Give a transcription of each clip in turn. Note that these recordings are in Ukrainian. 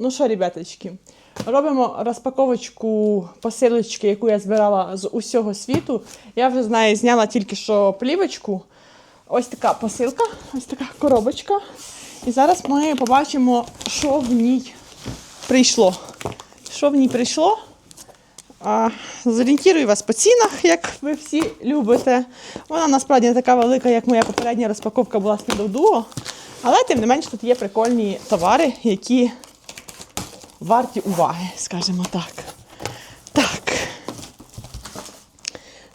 Ну що, ребяточки, робимо розпаковочку посилочки, яку я збирала з усього світу. Я вже з неї зняла тільки що плівочку. Ось така посилка, ось така коробочка. І зараз ми побачимо, що в ній прийшло. Що в ній прийшло? А, зорієнтую вас по цінах, як ви всі любите. Вона насправді не така велика, як моя попередня розпаковка була з Duo. Але тим не менш тут є прикольні товари, які варті уваги, скажімо так. Так.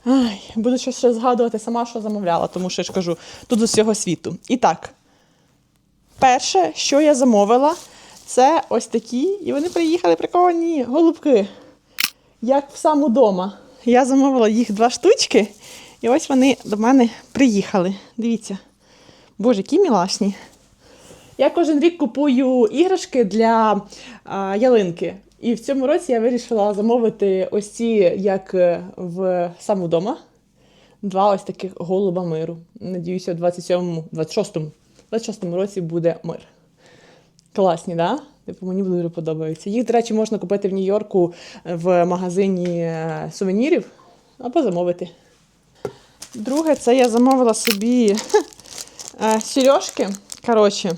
Ай, буду щось ще згадувати сама, що замовляла, тому що я ж кажу, тут з усього світу. І так, перше, що я замовила, це ось такі, і вони приїхали прикольні голубки, як в саму дома. Я замовила їх два штучки, і ось вони до мене приїхали. Дивіться. Боже, які мілашні. Я кожен рік купую іграшки для а, ялинки. І в цьому році я вирішила замовити ось ці, як е, в саму дома. Два ось таких голуба миру. Надіюся, в 27-му, 26-му, 26-му році буде мир. Класні, да? Типу, мені дуже подобаються. Їх, до речі, можна купити в Нью-Йорку в магазині е, сувенірів або замовити. Друге, це я замовила собі е, сережки. Коротше,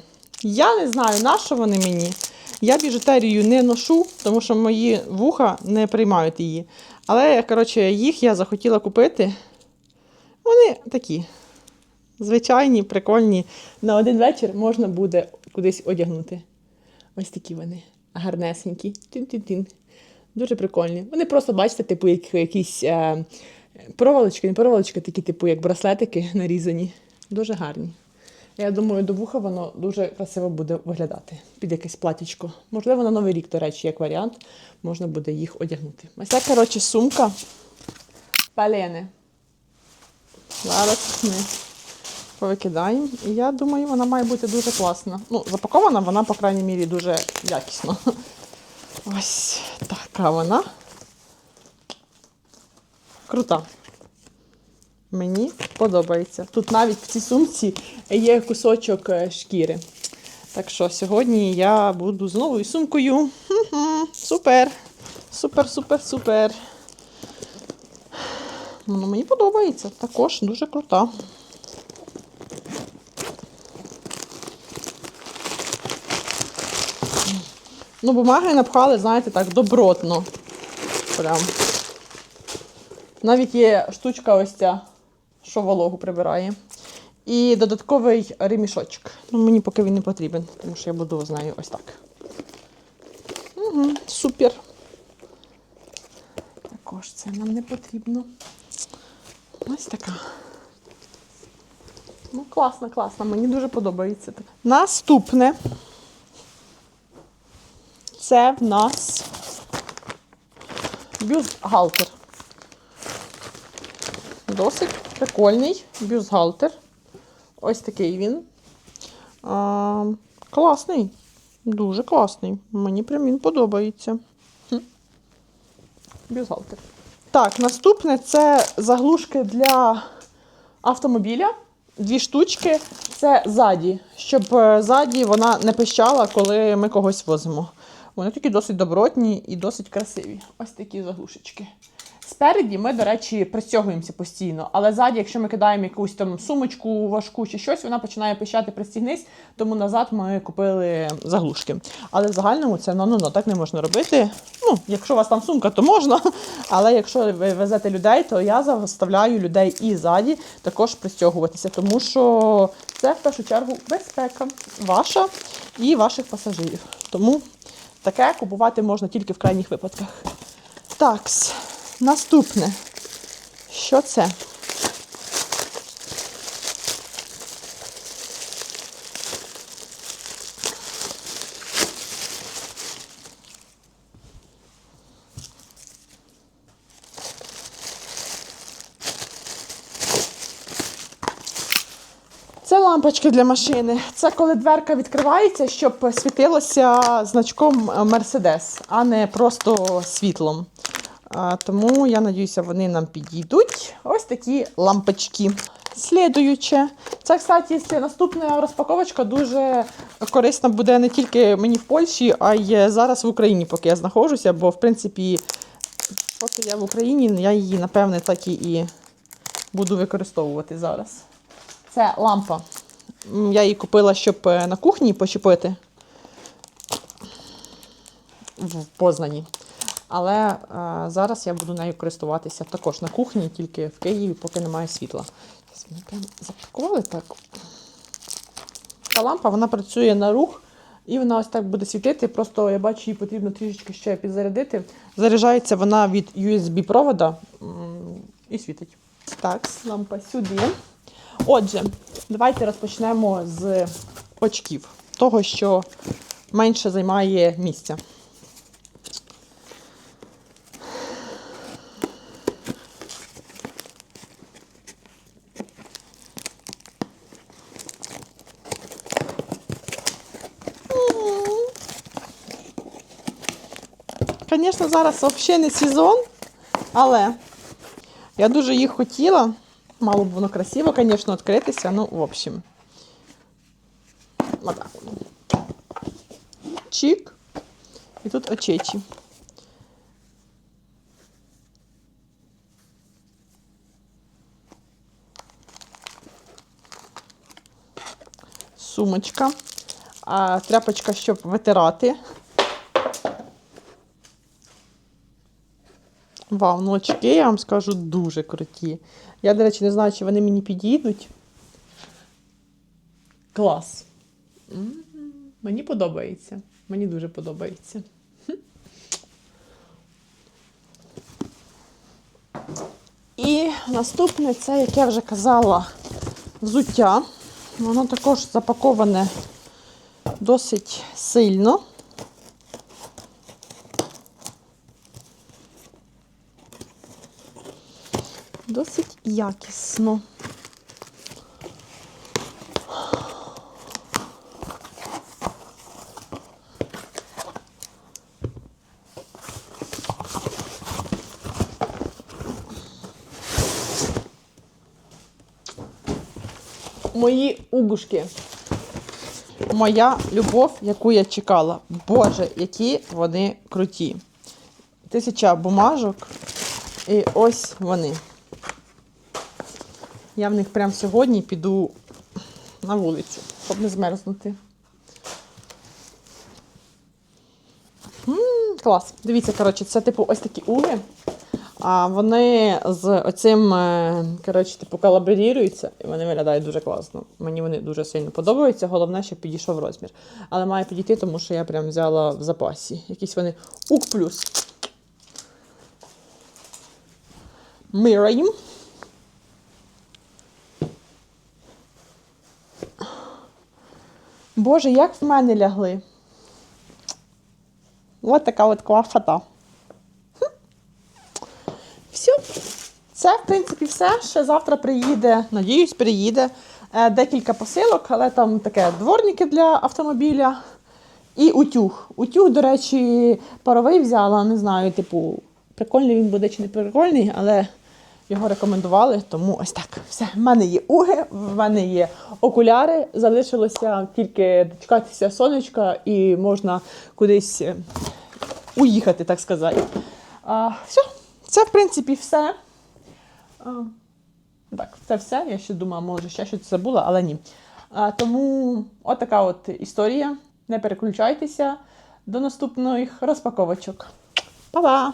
я не знаю, на що вони мені. Я біжутерію не ношу, тому що мої вуха не приймають її. Але, коротше, їх я захотіла купити. Вони такі звичайні, прикольні. На один вечір можна буде кудись одягнути. Ось такі вони. Гарнесенькі. Тин-тин-тин. Дуже прикольні. Вони просто, бачите, типу, як якісь е, проволочки, не проволочки, такі, типу, як браслетики нарізані. Дуже гарні. Я думаю, до вуха воно дуже красиво буде виглядати під якесь платічко. Можливо, на Новий рік, до речі, як варіант, можна буде їх одягнути. Ось ця, коротше, сумка палени. Зараз ми повикидаємо. І я думаю, вона має бути дуже класна. Ну, запакована вона, по крайній мірі, дуже якісно. Ось така вона. Крута. Мені подобається. Тут навіть в цій сумці є кусочок е, шкіри. Так що сьогодні я буду з новою сумкою. Супер! Супер, супер, супер. Ну, мені подобається. Також дуже крута. Ну, бумаги напхали, знаєте, так, добротно. Прям. Навіть є штучка ось ця, що вологу прибирає. І додатковий ремішочок. Ну, мені поки він не потрібен, тому що я буду з нею ось так. Угу, супер. Також це нам не потрібно. Ось така. Ну, класно, класно, мені дуже подобається. Наступне. Це в нас бюстгальтер. Досить прикольний бюстгальтер. Ось такий він. А, класний. Дуже класний. Мені прям він подобається. Хм. Бюстгальтер. Так, наступне це заглушки для автомобіля. Дві штучки. Це ззаді, щоб е, ззаді вона не пищала, коли ми когось возимо. Вони такі досить добротні і досить красиві. Ось такі заглушечки. Спереді ми, до речі, пристягуємося постійно, але ззаді, якщо ми кидаємо якусь там сумочку важку чи щось, вона починає пищати пристігнись, тому назад ми купили заглушки. Але в загальному це ну, ну, ну, так не можна робити. Ну, якщо у вас там сумка, то можна. Але якщо ви везете людей, то я заставляю людей і ззаді також пристягуватися, тому що це в першу чергу безпека ваша і ваших пасажирів. Тому таке купувати можна тільки в крайніх випадках. Такс. Наступне. Що це? Це лампочки для машини. Це коли дверка відкривається, щоб світилося значком Mercedes, а не просто світлом. Тому я надіюся, вони нам підійдуть. Ось такі лампочки. слідуюче. Це, кстати, наступна розпаковочка дуже корисна буде не тільки мені в Польщі, а й зараз в Україні, поки я знаходжуся, бо, в принципі, поки я в Україні, я її, напевне, так і, і буду використовувати зараз. Це лампа. Я її купила, щоб е, на кухні почепити в Познані. Але е, зараз я буду нею користуватися також на кухні, тільки в Києві, поки немає світла. Запакували так. Та лампа вона працює на рух, і вона ось так буде світити. Просто я бачу, її потрібно трішечки ще підзарядити. Заряджається вона від USB-провода і світить. Так, лампа сюди. Отже, давайте розпочнемо з очків, того, що менше займає місця. Звісно, зараз взагалі не сезон, але я дуже їх хотіла. Мало б воно красиво, звісно, відкритися. Ну, в общем. Отак. Чик. І тут очечі. Сумочка. А, тряпочка, щоб витирати. Вау, ну очки, я вам скажу, дуже круті. Я, до речі, не знаю, чи вони мені підійдуть. Клас. М, Мені подобається. Мені дуже подобається. І наступне це, як я вже казала, взуття. Воно також запаковане досить сильно. Досить якісно. Мої угушки. Моя любов, яку я чекала. Боже, які вони круті. Тисяча бумажок. І ось вони. Я в них прямо сьогодні піду на вулицю, щоб не змерзнути. М, клас. Дивіться, коротше, це типу ось такі уги. А вони з оцим, е, коротше, типу, колаборіруються, і вони виглядають дуже класно. Мені вони дуже сильно подобаються. Головне, щоб підійшов розмір. Але має підійти, тому що я прям взяла в запасі. Якісь вони ук плюс. Мираємо. Боже, як в мене лягли. Ось така от клафата. Все. Це, в принципі, все. Ще завтра приїде, надіюсь, приїде е, декілька посилок, але там таке дворники для автомобіля і утюг. Утюг, до речі, паровий взяла, не знаю, типу, прикольний він буде чи не прикольний, але його рекомендували, тому ось так. Все. В мене є уги, в мене є окуляри. Залишилося тільки дочекатися сонечка і можна кудись е, уїхати, так сказати. А, все, це в принципі все. А, так, це все. Я ще думала, може, ще щось забула, але ні. А, тому отака от історія. Не переключайтеся. До наступних розпаковочок. Па-па!